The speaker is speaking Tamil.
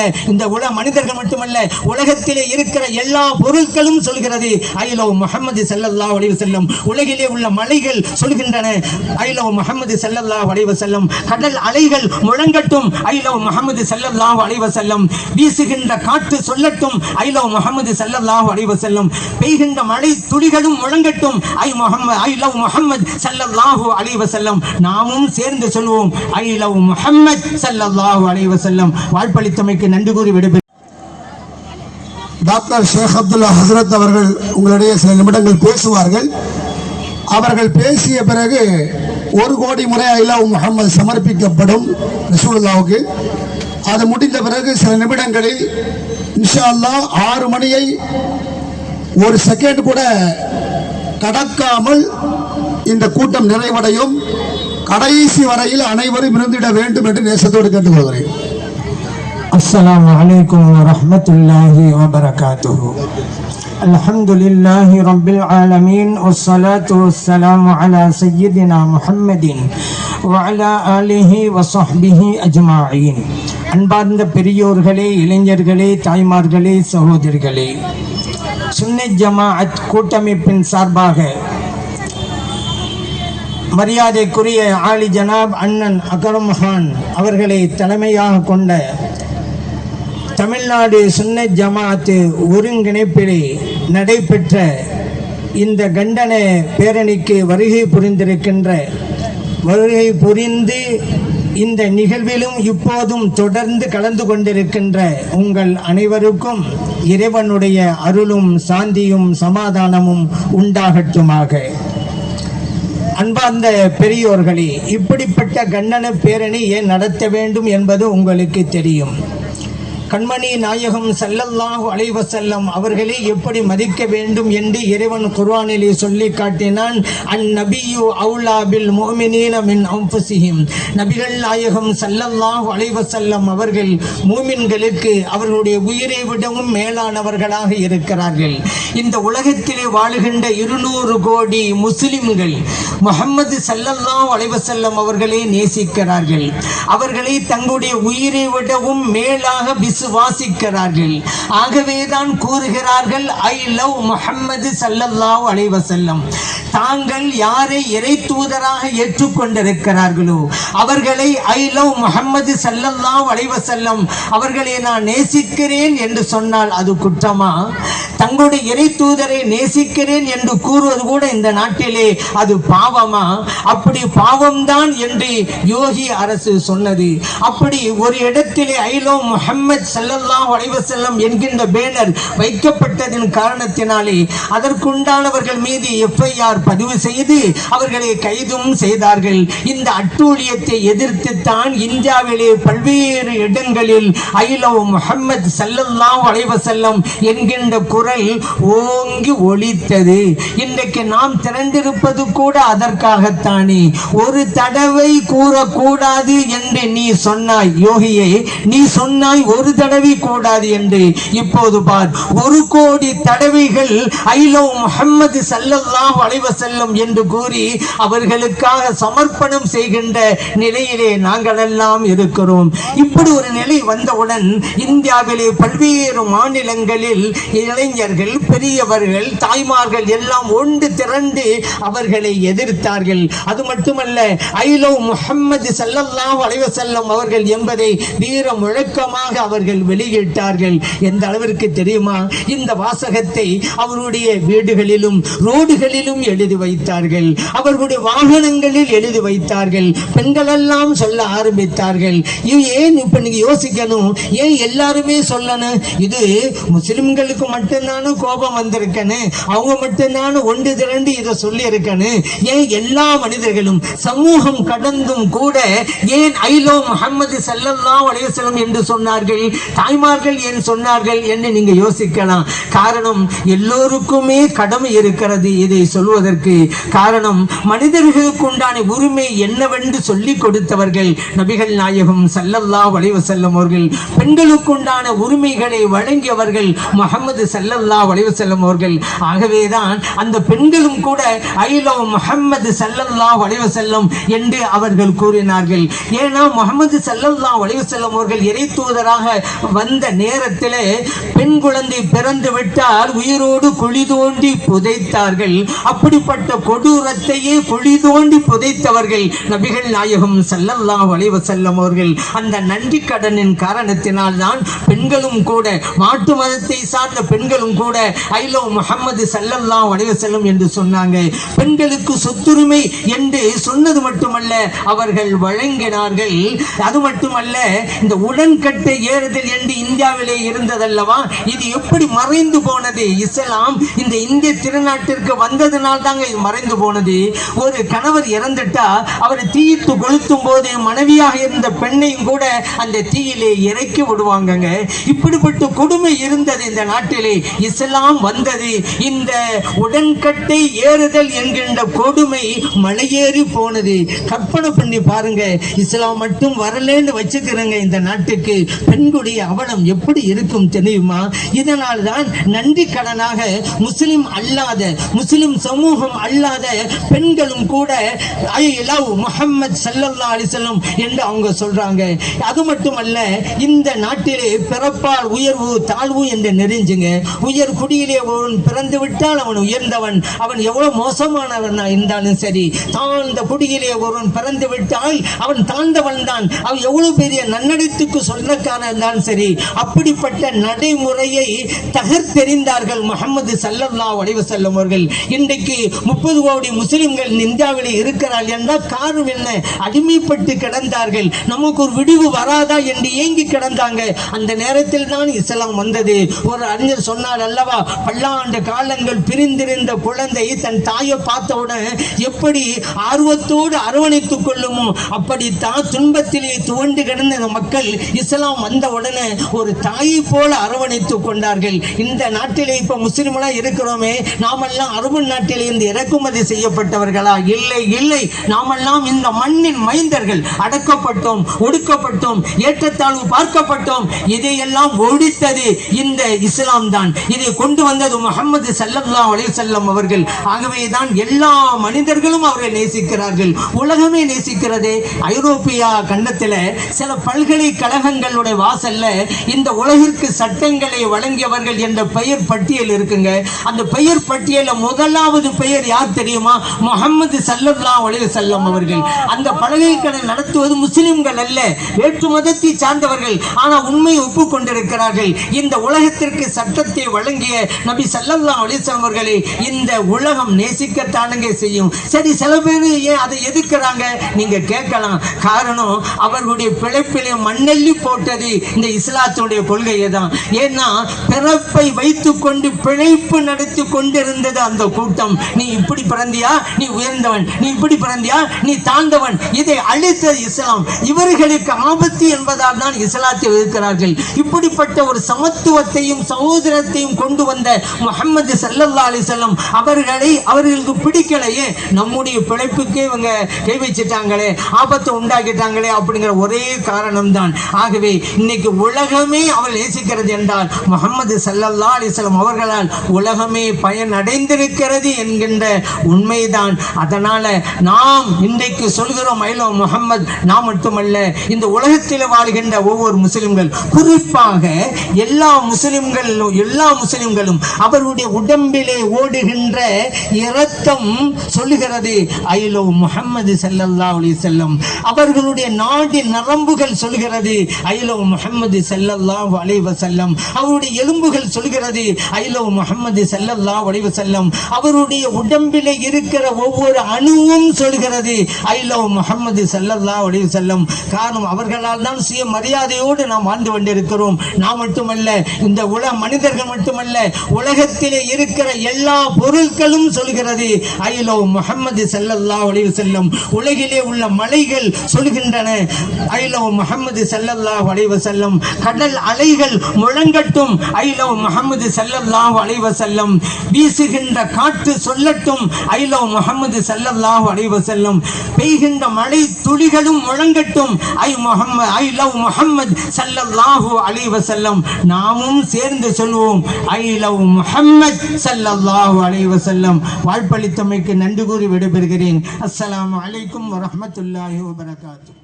மட்டுமல்ல இந்த உல மனிதர்கள் மட்டுமல்ல உலகத்திலே இருக்கிற எல்லா பொருட்களும் சொல்கிறது. ஐலோ முகமது செல்லல்லா வடிவு செல்லும் உலகிலே உள்ள மலைகள் சொல்கின்றன. ஐலோ முகமது செல்லல்லா வடிவு செல்லும் கடல் அலைகள் முழங்கட்டும். ஐலோ முகமது செல்லல்லா வடிவு செல்லும் வீசுகின்ற காற்று சொல்லட்டும். ஐலோ முகமது செல்லல்லா வடிவு செல்லும் பெய்கின்ற மழை துளிகளும் முழங்கட்டும். I Muhammad I love Muhammad ஸல்லல்லாஹு அலைவ வஸல்லம் நாமும் சேர்ந்து சொல்வோம். ஐ லவ் முகமது ஸல்லல்லாஹு அலைவ வஸல்லம் வாழ்ப்பளித்தமைக்கு நன்றி கூறி விடுபெறுகிறேன் டாக்டர் ஷேக் அப்துல்லா ஹசரத் அவர்கள் உங்களுடைய சில நிமிடங்கள் பேசுவார்கள். அவர்கள் பேசிய பிறகு ஒரு கோடி முறை ஐலா முகமது சமர்ப்பிக்கப்படும் ரசூலுல்லாவுக்கு. அது முடிந்த பிறகு சில நிமிடங்களில் இன்ஷா அல்லாஹ் ஆறு மணியை ஒரு செகண்ட் கூட கடக்காமல் இந்த கூட்டம் நிறைவடையும். கடைசி வரையில் அனைவரும் இருந்திட வேண்டும் என்று நேசத்தோடு கேட்டுக்கொள்கிறேன். السلام عليكم ورحمة الله وبركاته الحمد لله رب العالمين والصلاة والسلام على سيدنا محمد وعلى آله وصحبه أجمعين அன்பார்ந்த பெரியோர்களே இளைஞர்களே தாய்மார்களே சகோதரிகளே சுன்னை ஜமாஅத் கூட்டமைப்பின் சார்பாக மரியாதைக்குரிய ஆலி ஜனாப் அண்ணன் அகரம் கான் அவர்களை தலைமையாக கொண்ட தமிழ்நாடு சுன்ன ஜமாத்து ஒருங்கிணைப்பிலே நடைபெற்ற இந்த கண்டன பேரணிக்கு வருகை புரிந்திருக்கின்ற வருகை புரிந்து இந்த நிகழ்விலும் இப்போதும் தொடர்ந்து கலந்து கொண்டிருக்கின்ற உங்கள் அனைவருக்கும் இறைவனுடைய அருளும் சாந்தியும் சமாதானமும் உண்டாகட்டுமாக. அன்பார்ந்த பெரியோர்களே இப்படிப்பட்ட கண்டன பேரணி ஏன் நடத்த வேண்டும் என்பது உங்களுக்கு தெரியும். கண்மணி நாயகம் ஸல்லல்லாஹு அலைஹி அவர்களை எப்படி மதிக்க வேண்டும் என்று இறைவன் குர்வானிலே சொல்லி காட்டினான். அன் நபியு அவுலா பில் மின் அன்ஃபுஸிஹிம். நபிகள் நாயகம் ஸல்லல்லாஹு அலைஹி அவர்கள் மூமின்களுக்கு அவர்களுடைய உயிரை விடவும் மேலானவர்களாக இருக்கிறார்கள். இந்த உலகத்திலே வாழுகின்ற இருநூறு கோடி முஸ்லிம்கள் முகமது ஸல்லல்லாஹு அலைஹி செல்லம் அவர்களை நேசிக்கிறார்கள். அவர்களை தங்களுடைய உயிரை விடவும் மேலாக பிஸ் விசுவாசிக்கிறார்கள் ஆகவேதான் கூறுகிறார்கள் ஐ லவ் முஹம்மது சல்லல்லாஹ் அலைஹி செல்லம் தாங்கள் யாரை இறை தூதராக ஏற்றுக்கொண்டிருக்கிறார்களோ அவர்களை ஐ லவ் முஹம்மது சல்லல்லாஹ் அலைஹி செல்லம் அவர்களை நான் நேசிக்கிறேன் என்று சொன்னால் அது குற்றமா? தங்களுடைய இறை தூதரை நேசிக்கிறேன் என்று கூறுவது கூட இந்த நாட்டிலே அது பாவமா? அப்படி பாவம்தான் என்று யோகி அரசு சொன்னது. அப்படி ஒரு இடத்திலே ஐலோ முஹம்மது செல்லல்லா வளைவு செல்லம் என்கின்ற பேனர் வைக்கப்பட்டதின் காரணத்தினாலே அதற்குண்டானவர்கள் மீது எஃப்ஐஆர் பதிவு செய்து அவர்களை கைதும் செய்தார்கள். இந்த அட்டூழியத்தை எதிர்த்து தான் இந்தியாவிலே பல்வேறு இடங்களில் ஐலோ முஹம்மது செல்லல்லா வளைவ செல்லம் என்கின்ற குரல் ஓங்கி ஒழித்தது. இன்றைக்கு நாம் திறந்திருப்பது கூட அதற்காகத்தானே. ஒரு தடவை கூறக்கூடாது என்று நீ சொன்னாய். யோகியை நீ சொன்னாய் ஒரு தடவை கூடாது என்று. இப்போது பார் ஒரு கோடி தடவைகள் ஐலோ முகம்மது ஸல்லல்லாஹு வளைவ செல்லும் என்று கூறி அவர்களுக்காக சமர்ப்பணம் செய்கின்ற நிலையிலே நாங்கள் எல்லாம் இருக்கிறோம். இப்படி ஒரு நிலை வந்தவுடன் இந்தியாவிலே பல்வேறு மாநிலங்களில் இளைஞர் இளைஞர்கள் பெரியவர்கள் தாய்மார்கள் எல்லாம் ஒன்று திரண்டு அவர்களை எதிர்த்தார்கள். அது மட்டுமல்ல ஐலோ முகம்மது ஸல்லல்லாஹு அலைஹி வஸல்லம் அவர்கள் என்பதை வீர முழக்கமாக அவர்கள் வெளியிட்டார்கள். எந்த அளவிற்கு தெரியுமா? இந்த வாசகத்தை அவருடைய வீடுகளிலும் ரோடுகளிலும் எழுதி வைத்தார்கள். அவர்களுடைய வாகனங்களில் எழுதி வைத்தார்கள். பெண்கள் எல்லாம் சொல்ல ஆரம்பித்தார்கள். ஏன் இப்ப நீங்க யோசிக்கணும்? ஏன் எல்லாருமே சொல்லணும்? இது முஸ்லிம்களுக்கு மட்டும்தான் கோபம் வந்திருக்கேன்னு அவங்க மட்டும்தானு ஒன்று திரண்டு இதை சொல்லி இருக்கேன்னு ஏன் எல்லா மனிதர்களும் சமூகம் கடந்தும் கூட ஏன் ஐலோ முகமது ஸல்லல்லாஹு அலைஹி என்று சொன்னார்கள்? தாய்மார்கள் ஏன் சொன்னார்கள் என்று நீங்க யோசிக்கலாம். காரணம் எல்லோருக்குமே கடமை இருக்கிறது இதை சொல்வதற்கு. காரணம் மனிதர்களுக்கு உண்டான உரிமை என்னவென்று சொல்லிக் கொடுத்தவர்கள் நபிகள் நாயகம் செல்லல்லா வளைவு செல்லும் அவர்கள். பெண்களுக்கு உண்டான உரிமைகளை வழங்கியவர்கள் முகமது ஸல்லல்லாஹு சல்லல்லாஹு அலைஹி செல்லும் அவர்கள். ஆகவேதான் அந்த பெண்களும் கூட ஐலோ லவ் முஹம்மது சல்லல்லாஹு செல்லும் என்று அவர்கள் கூறினார்கள். ஏன்னா முகமது சல்லல்லாஹு அலைஹி செல்லும் அவர்கள் இறை தூதராக வந்த நேரத்திலே பெண் குழந்தை பிறந்து விட்டால் உயிரோடு குழி தோண்டி புதைத்தார்கள். அப்படிப்பட்ட கொடூரத்தையே குழி தோண்டி புதைத்தவர்கள் நபிகள் நாயகம் ஸல்லல்லாஹு அலைஹி செல்லும் அவர்கள். அந்த நன்றி கடனின் காரணத்தினால் தான் பெண்களும் கூட மாட்டு மதத்தை சார்ந்த பெண்களும் கூட ஐ லவ் முஹம்மது ஸல்லல்லாஹு செல்லும் என்று சொன்னாங்க. பெண்களுக்கு சொத்துரிமை என்று சொன்னது மட்டுமல்ல அவர்கள் வழங்கினார்கள். அது மட்டுமல்ல இந்த உடன்கட்டை ஏறுதல் என்று இந்தியாவிலே இருந்ததல்லவா? இது எப்படி மறைந்து போனது? இஸ்லாம் இந்த இந்திய திருநாட்டிற்கு வந்ததுனால் தாங்க இது மறைந்து போனது. ஒரு கணவர் இறந்துட்டா அவர் தீயிட்டு கொளுத்தும் போது மனைவியாக இருந்த பெண்ணையும் கூட அந்த தீயிலே இறக்கி விடுவாங்கங்க. இப்படிப்பட்ட கொடுமை இருந்தது இந்த நாட்டிலே. இஸ்லாம் வந்தது. இந்த உடன்கட்டை ஏறுதல் என்கின்ற கொடுமை மலையேறி போனது. கற்பனை பண்ணி பாருங்க இஸ்லாம் மட்டும் வரலன்னு வச்சுக்கிறேங்க இந்த நாட்டுக்கு. பெண்களுடைய அவலம் எப்படி இருக்கும் தெரியுமா? இதனால் தான் நன்றி கடனாக முஸ்லிம் அல்லாத முஸ்லிம் சமூகம் அல்லாத பெண்களும் கூட ஐ லவ் முஹம்மது சல்லல்லா அலிசல்லம் என்று அவங்க சொல்றாங்க. அது மட்டுமல்ல இந்த நாட்டிலே பிறப்பால் உயர்வு தாழ்வு என்று நெறிஞ்சுங்க உயர் குடியிலே அவன் பிறந்து விட்டால் அவன் உயர்ந்தவன். அவன் எவ்வளவு மோசமானவன் இருந்தாலும் சரி தாழ்ந்த குடியிலே ஒருவன் பிறந்து விட்டால் அவன் தாழ்ந்தவன் தான். அவன் எவ்வளவு பெரிய நன்னடத்துக்கு சொந்தக்காரன் இருந்தாலும் சரி அப்படிப்பட்ட நடைமுறையை தகர்த்தெறிந்தார்கள் முகமது சல்லல்லா உடைவு செல்லும் அவர்கள். இன்றைக்கு முப்பது கோடி முஸ்லிம்கள் இந்தியாவில் இருக்கிறார்கள் என்றால் காரணம் என்ன? அடிமைப்பட்டு கிடந்தார்கள். நமக்கு ஒரு விடிவு வராதா என்று ஏங்கி கிடந்தாங்க. அந்த நேரத்தில் தான் இஸ்லாம் வந்தது. ஒரு அறிஞர் சொன்னார் அல்லவா? பல்லாண்டு காலங்கள் பிரிந்திருந்த குழந்தை தன் தாயை பார்த்தவுடன் எப்படி ஆர்வத்தோடு அரவணைத்துக் கொள்ளுமோ அப்படித்தான் துன்பத்திலே துவண்டு கிடந்த மக்கள் இஸ்லாம் வந்த உடனே ஒரு தாயை போல அரவணைத்துக் கொண்டார்கள். இந்த நாட்டிலே இப்ப முஸ்லிம்களா இருக்கிறோமே நாமெல்லாம் அரபு நாட்டிலே இருந்து இறக்குமதி செய்யப்பட்டவர்களா? இல்லை இல்லை. நாமெல்லாம் இந்த மண்ணின் மைந்தர்கள். அடக்கப்பட்டோம் ஒடுக்கப்பட்டோம் ஏற்றத்தாழ்வு பார்க்கப்பட்டோம். இதையெல்லாம் ஒழித்தது இந்த இஸ்லாம் தான் இதை கொண்டு வந்தது முகமது சல்லல்லா செல்லம் அவர்கள். ஆகவே தான் எல்லா மனிதர்களும் அவரை நேசிக்கிறார்கள். உலகமே நேசிக்கிறதே. ஐரோப்பியா கண்டத்தில் சில பல்கலைக்கழகங்களுடைய வாசல்ல இந்த உலகிற்கு சட்டங்களை வழங்கியவர்கள் என்ற பெயர் பட்டியல் இருக்குங்க. அந்த பெயர் பட்டியல முதலாவது பெயர் யார் தெரியுமா? முகமது சல்லல்லா அலைஹி செல்லம் அவர்கள். அந்த பல்கலைக்கழகம் நடத்துவது முஸ்லிம்கள் அல்ல வேற்று மதத்தை சார்ந்தவர்கள். ஆனால் உண்மையை ஒப்புக்கொண்டிருக்கிறார்கள். இந்த உலகத்திற்கு சட்டத்தை வழங்கிய நபி சல்லல்லா அலிஸ்லாம் அவர்களை இந்த உலகம் நேசிக்கத்தானுங்க செய்யும்? சரி சில பேர் ஏன் அதை எதிர்க்கிறாங்க? நீங்க கேட்கலாம். காரணம் அவர்களுடைய பிழைப்பிலே மண்ணெல்லி போட்டது இந்த இஸ்லாத்துடைய கொள்கையை தான் ஏன்னா பிறப்பை வைத்துக்கொண்டு பிழைப்பு நடத்தி கொண்டிருந்தது அந்த கூட்டம். நீ இப்படி பிறந்தியா? நீ உயர்ந்தவன். நீ இப்படி பிறந்தியா? நீ தாழ்ந்தவன். இதை அழித்தது இஸ்லாம். இவர்களுக்கு ஆபத்து என்பதால் தான் இஸ்லாத்தை எதிர்க்கிறார்கள். இப்படிப்பட்ட ஒரு சமத்துவத்தையும் சகோதரத்தையும் கொண்டு வந்த முகமது சல்லல்லா அலிசல்லம் அவர்களை அவர்களுக்கு பிடிக்கலையே நம்முடைய பிழைப்புக்கே இவங்க கை வச்சிட்டாங்களே ஆபத்தை உண்டாக்கிட்டாங்களே அப்படிங்கிற ஒரே காரணம் தான் ஆகவே இன்னைக்கு உலகமே அவள் நேசிக்கிறது என்றால் முகமது சல்லல்லா அலிஸ்லாம் அவர்களால் உலகமே பயனடைந்திருக்கிறது என்கின்ற உண்மைதான். அதனால நாம் இன்றைக்கு சொல்கிறோம் ஐலோ முகமது நாம் மட்டுமல்ல இந்த உலகத்தில் வாழ்கின்ற ஒவ்வொரு முஸ்லிம்கள் குறிப்பாக எல்லா முஸ்லிம்கள் எல்லா முஸ்லிம்களும் அவருடைய உடம்பிலே ஓடுகின்ற இரத்தம் சொல்லுகிறது. ஐலோ முகமது செல்லல்லா அலி செல்லம் அவர்களுடைய நாடி நரம்புகள் சொல்கிறது ஐலோ முகமது செல்லல்லா அலைஹி வஸல்லம். அவருடைய எலும்புகள் சொல்கிறது ஐலோ முகமது செல்லல்லா அலைஹி வஸல்லம். அவருடைய உடம்பிலே இருக்கிற ஒவ்வொரு அணுவும் சொல்கிறது ஐலோ முகமது செல்லல்லா அலைஹி செல்லம் காரணம் அவர்களால் தான் சுய மரியாதையோடு நாம் வாழ்ந்து கொண்டிருக்கிறோம். நாம் மட்டுமல்ல இந்த உல மனிதர்கள் மட்டுமல்ல உலகத்திலே இருக்கிற எல்லா பொருட்களும் சொல்கிறது. ஐலோ முகமது செல்லல்லா வளைவு செல்லும் உலகிலே உள்ள மலைகள் சொல்கின்றன. ஐலோ முகமது செல்லல்லா அலைஹி செல்லும் கடல் அலைகள் முழங்கட்டும். ஐலோ முகமது செல்லல்லா அலைஹி செல்லும் வீசுகின்ற காற்று சொல்லட்டும். ஐலோ முகமது செல்லல்லா அலைஹி செல்லும் பெய்கின்ற மழை துளிகளும் முழங்கட்டும். I Muhammad I love Muhammad செல்லல்லாஹு அலைஹி வஸல்லம். நாமும் சேர்ந்து சொல்வோம். ஐ லவ் முஹம்மத் ஸல்லல்லாஹு அலைஹி வஸல்லம். வாழ்ப்பளித்தமைக்கு நன்றி கூறி விடைபெறுகிறேன். அஸ்ஸலாமு அலைக்கும் வரஹ்மத்துல்லாஹி வபரகாத்துஹு